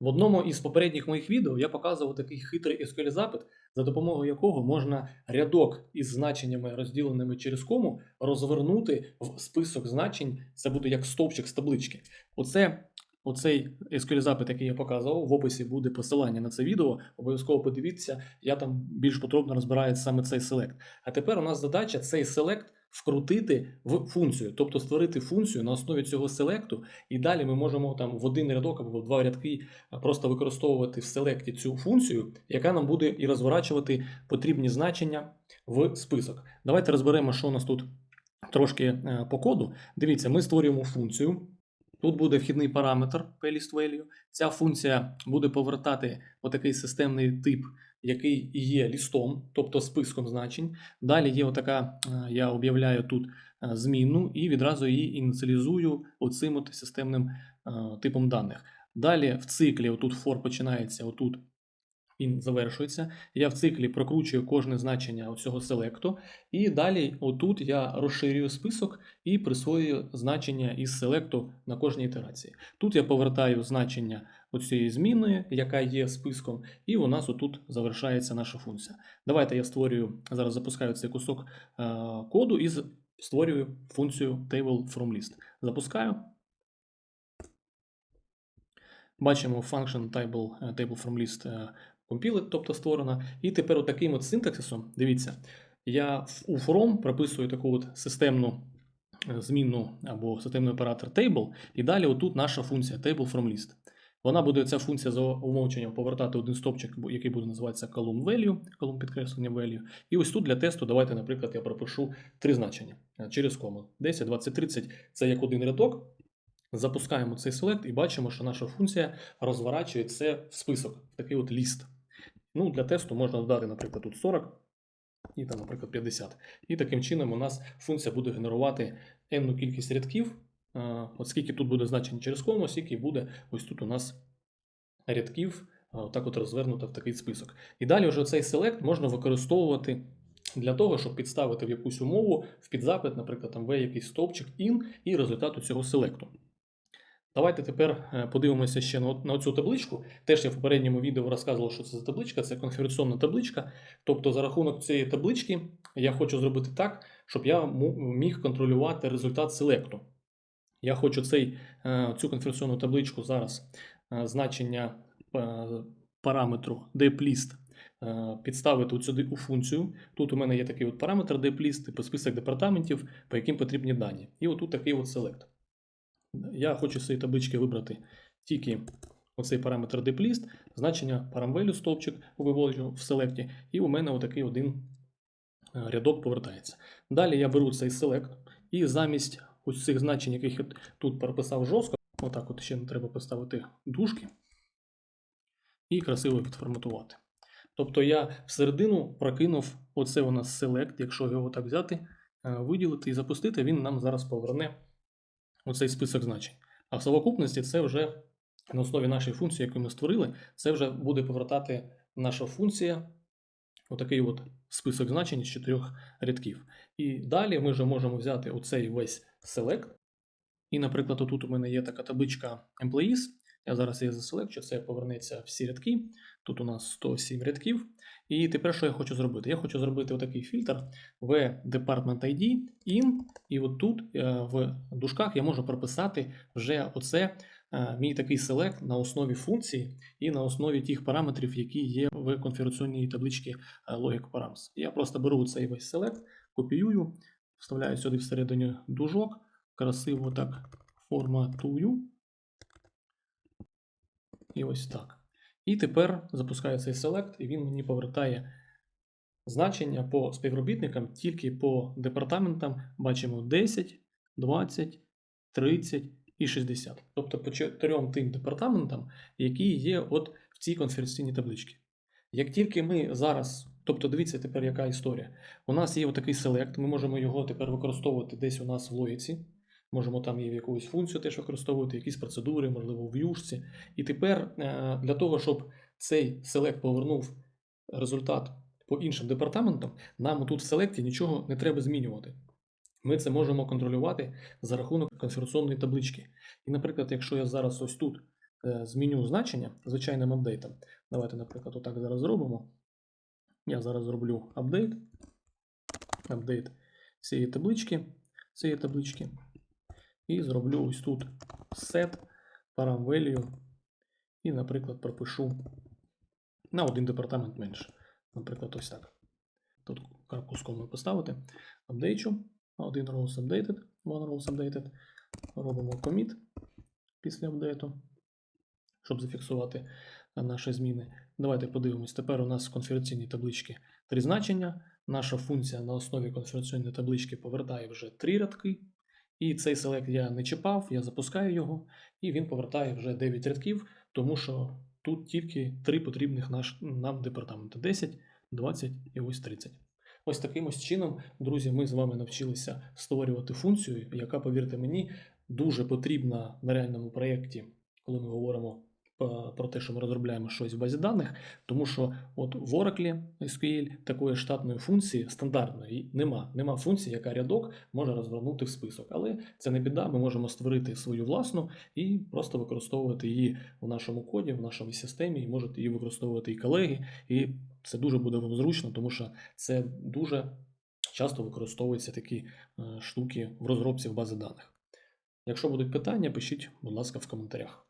В одному із попередніх моїх відео я показував такий хитрий SQL запит, за допомогою якого можна рядок із значеннями, розділеними через кому, розвернути в список значень. Це буде як стовпчик з таблички. Оце, оцей SQL запит, який я показував, в описі буде посилання на це відео. Обов'язково подивіться, я там більш подробно розбираю саме цей селект. А тепер у нас задача цей селект вкрутити в функцію, тобто створити функцію на основі цього селекту, і далі ми можемо там в один рядок або в два рядки просто використовувати в селекті цю функцію, яка нам буде і розворачувати потрібні значення в список. Давайте розберемо, що у нас тут трошки е, по коду. Дивіться, ми створюємо функцію. Тут буде вхідний параметр plist-value. Ця функція буде повертати отакий системний тип, який є лістом, тобто списком значень. Далі є отака, е, я об'являю тут зміну, змінну і відразу її ініціалізую оцим от системним е, типом даних. Далі в циклі, отут for починається, отут він завершується. Я в циклі прокручую кожне значення цього селекту, і далі отут я розширюю список і присвоюю значення із селекту на кожній ітерації. Тут я повертаю значення оцієї зміни, яка є списком, і у нас отут завершається наша функція. Давайте я створюю, зараз запускаю цей кусок е, коду і створюю функцію table from list. Запускаю. Бачимо function table, е, table from list е, compiled, тобто створена. І тепер отаким от синтаксисом, дивіться, я у from прописую таку от системну е, змінну або системний оператор table, і далі отут наша функція table from list. Вона буде ця функція за умовченням повертати один стопчик, який буде називатися column value, колон підкреслення value. І ось тут для тесту давайте, наприклад, я пропишу три значення е, через кому. 10, 20, 30 це як один рядок. Запускаємо цей селект і бачимо, що наша функція розворачує це в список, в такий от ліст. Ну, для тесту можна додати, наприклад, тут 40 і там, наприклад, 50. І таким чином у нас функція буде генерувати n кількість рядків. Е, От скільки тут буде значень через кому, скільки буде ось тут у нас рядків, так от розвернуто в такий список. І далі вже цей селект можна використовувати для того, щоб підставити в якусь умову в підзапит, наприклад, там v якийсь стовпчик in і результату цього селекту. Давайте тепер е, подивимося ще на, цю табличку. Теж я в попередньому відео розказував, що це за табличка, це конфігураційна табличка. Тобто, за рахунок цієї таблички я хочу зробити так, щоб я міг контролювати результат селекту. Я хочу цей, е, цю конфігураційну табличку зараз е, значення параметру dplist е, підставити сюди у функцію. Тут у мене є такий от параметр dplist, типу список департаментів, по яким потрібні дані. І отут такий от селект. Я хочу з цієї таблички вибрати тільки оцей параметр dplist, значення paramvalue стовпчик виводжу в селекті, і у мене отакий один е, рядок повертається. Далі я беру цей селект і замість ось цих значень, яких я тут прописав жорстко, отак от ще не треба поставити дужки і красиво відформатувати. Тобто я всередину прокинув оце у нас select, якщо його так взяти, е, виділити і запустити, він нам зараз поверне оцей список значень. А в совокупності це вже на основі нашої функції, яку ми створили, це вже буде повертати наша функція, отакий от список значень з чотирьох рядків. І далі ми вже можемо взяти оцей весь select. І, наприклад, отут у мене є така табличка employees. Я зараз її заселекчу, це повернеться всі рядки. Тут у нас 107 рядків. І тепер що я хочу зробити? Я хочу зробити отакий фільтр в Department ID, in, і от тут е, в дужках я можу прописати вже оце е, мій такий селект на основі функції і на основі тих параметрів, які є в конфігураційній табличці е, Logic Params. Я просто беру цей весь селект, копіюю, вставляю сюди всередині дужок, красиво так форматую. І ось так. І тепер запускаю цей селект, і він мені повертає значення по співробітникам тільки по департаментам. Бачимо 10, 20, 30 і 60. Тобто по чотирьом тим департаментам, які є от в цій конференційній табличці. Як тільки ми зараз, тобто дивіться тепер, яка історія. У нас є отакий селект, ми можемо його тепер використовувати десь у нас в логіці. Можемо там є якусь функцію теж використовувати, якісь процедури, можливо, в в'юшці. І тепер е, для того, щоб цей селект повернув результат по іншим департаментам, нам тут в селекті нічого не треба змінювати. Ми це можемо контролювати за рахунок конфігураційної таблички. І, наприклад, якщо я зараз ось тут е, зміню значення звичайним апдейтом. Давайте, наприклад, отак зараз зробимо. Я зараз зроблю апдейт. Апдейт цієї таблички, цієї таблички. І зроблю ось тут set param value. І, наприклад, пропишу на один департамент менше. Наприклад, ось так. Тут крапку з комою поставити. Апдейчу. Один rows updated, one rows updated. Робимо commit після апдейту, щоб зафіксувати наші зміни. Давайте подивимось. Тепер у нас в конфігураційній табличці три значення. Наша функція на основі конфігураційної таблички повертає вже три рядки. І цей селект я не чіпав, я запускаю його, і він повертає вже 9 рядків, тому що тут тільки три потрібних наш, нам департаменти: 10, 20 і ось 30. Ось таким ось чином, друзі, ми з вами навчилися створювати функцію, яка, повірте мені, дуже потрібна на реальному проєкті, коли ми говоримо про те, що ми розробляємо щось в базі даних, тому що от в Oracle SQL такої штатної функції стандартної нема. Нема функції, яка рядок може розвернути в список. Але це не біда, ми можемо створити свою власну і просто використовувати її в нашому коді, в нашій системі, і можете її використовувати і колеги. І це дуже буде вам зручно, тому що це дуже часто використовуються такі е, штуки в розробці в бази даних. Якщо будуть питання, пишіть, будь ласка, в коментарях.